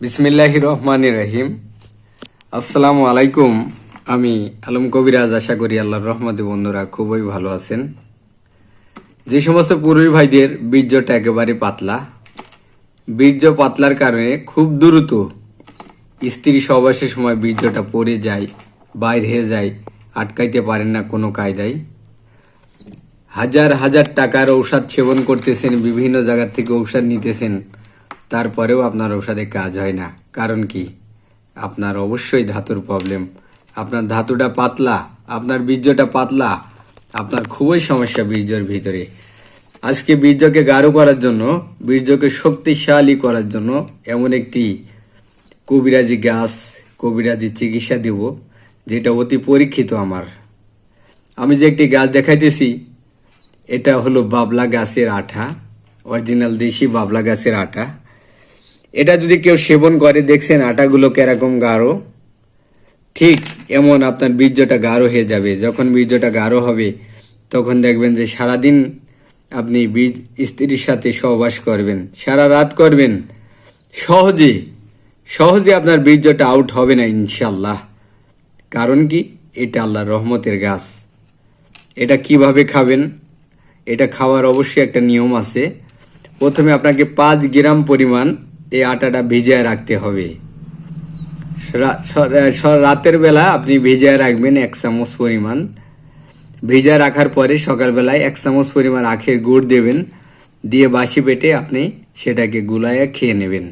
বিসমিল্লাহ রহমান রহিম। আসসালামু আলাইকুম। আমি আলম কবিরাজ, আশা করি আল্লাহর রহমতে বন্ধুরা খুবই ভালো আছেন। যে সমস্ত পুরুষ ভাইদের বীর্যটা একেবারে পাতলা, বীর্য পাতলার কারণে খুব দ্রুত স্ত্রী সহবাসের সময় বীর্যটা পড়ে যায়, বাইর হয়ে যায়, আটকাইতে পারেন না কোনো কায়দায়। হাজার হাজার টাকার ঔষধ সেবন করতেছেন, বিভিন্ন জায়গা থেকে ঔষধ নিতেছেন। তারপরেও আপনার ঔষধে কাজ হয় না। কারণ কি? আপনার অবশ্যই ধাতুর প্রবলেম আপনার ধাতুটা পাতলা, আপনার বীর্যটা পাতলা, আপনার খুবই সমস্যা বীর্যর ভিতরে। আজকে বীর্যকে গাঢ় করার জন্য, বীর্যকে শক্তিশালী করার জন্য এমন একটি কবিরাজি গাছ, কবিরাজি চিকিৎসা দেব, যেটা অতি পরীক্ষিত আমার। আমি যে একটি গাছ দেখাইতেছি, এটা হলো বাবলা গাছের আঠা, অরিজিনাল দেশি বাবলা গাছের আটা এটা যদি কেউ সেবন করে, দেখছেন আটাগুলো কীরকম গাঢ়? ঠিক এমন আপনার বীর্যটা গাঢ় হয়ে যাবে। যখন বীর্যটা গাঢ় হবে, তখন দেখবেন যে সারাদিন আপনি বীজ স্ত্রীর সাথে সহবাস করবেন। সারা রাত করবেন। সহজে সহজে আপনার বীর্যটা আউট হবে না ইনশাল্লাহ কারণ কি? এটা আল্লাহর রহমতের গাছ। এটা কীভাবে খাবেন? এটা খাওয়ার অবশ্যই একটা নিয়ম আছে। প্রথমে আপনাকে পাঁচ গ্রাম পরিমাণ এই আটাটা ভিজিয়ে রাখতে হবে। রাতের বেলা আপনি ভিজিয়ে রাখবেন এক চামচ পরিমাণ। ভিজা রাখার পরে সকালবেলায় এক চামচ পরিমাণ আখের গুড় দেবেন। দিয়ে বাসি পেটে আপনি সেটাকে গুলাইয়া খেয়ে নেবেন।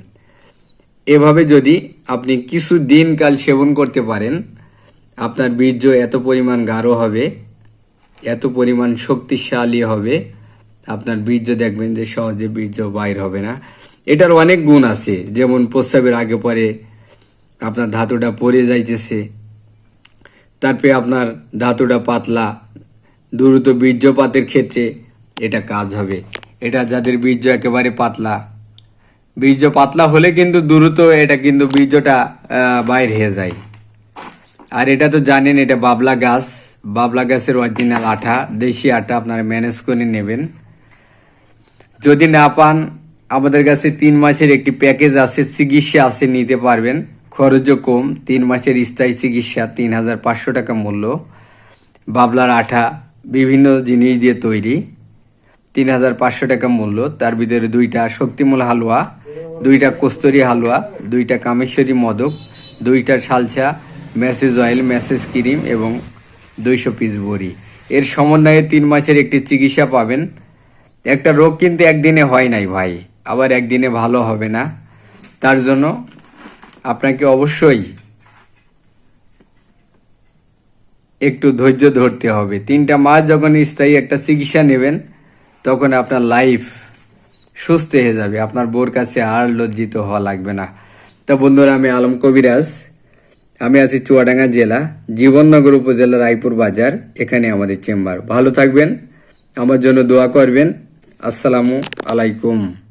এভাবে যদি আপনি কিছু দিন কাল সেবন করতে পারেন, আপনার বীর্য এত পরিমাণ গাঢ় হবে, এত পরিমাণ শক্তিশালী হবে, আপনার বীর্য দেখবেন যে সহজে বীর্য বাইর হবে না। এটার অনেক গুণ আছে। যেমন প্রস্রাবের আগে পরে আপনার ধাতুটা পড়ে যাইতেছে, তারপরে আপনার ধাতুটা পাতলা, দ্রুত বীর্যপাতের ক্ষেত্রে এটা কাজ হবে। এটা যাদের বীর্য একেবারে পাতলা, বীর্য পাতলা হলে কিন্তু দ্রুত এটা কিন্তু বীর্যটা বাইর হয়ে যায়। আর এটা তো জানেন, এটা বাবলা গাছ, বাবলা গাছের অরিজিনাল আঠা, দেশি আটা আপনারা ম্যানেজ করে নেবেন। যদি না পান আমাদের কাছে তিন মাসের একটি প্যাকেজ আছে, চিকিৎসা আছে, নিতে পারবেন। খরচও কম, তিন মাসের স্থায়ী চিকিৎসা, তিন হাজার পাঁচশো টাকা মূল্য। বাবলার আঠা, বিভিন্ন জিনিস দিয়ে তৈরি। তিন হাজার পাঁচশো টাকা মূল্য, তার ভিতরে দুইটা শক্তিমূল হালুয়া, দুইটা কস্তুরি হালুয়া, দুইটা কামেশ্বরী মদক, দুইটা সালসা ম্যাসেজ অয়েল ম্যাসেজ ক্রিম এবং দুইশো পিস বড়ি। এর সমন্বয়ে তিন মাসের একটি চিকিৎসা পাবেন। একটা রোগ কিন্তু একদিনে হয় নাই ভাই। আবার একদিনে ভালো হবে না। তার জন্য আপনাকে অবশ্যই একটু ধৈর্য ধরতে হবে। তিনটা মাস যখন স্থায়ী একটা চিকিৎসা নেবেন, তখন আপনার লাইফ সুস্থ হয়ে যাবে। আপনার বোর কাছে আর লজ্জিত হওয়া লাগবে না। তা বন্ধুরা, আমি আলম কবিরাজ। আমি আছি চুয়াডাঙ্গা জেলা, জীবননগর উপজেলা রায়পুর বাজার, এখানে আমাদের চেম্বার। ভালো থাকবেন, আমার জন্য দোয়া করবেন। আসসালামু আলাইকুম।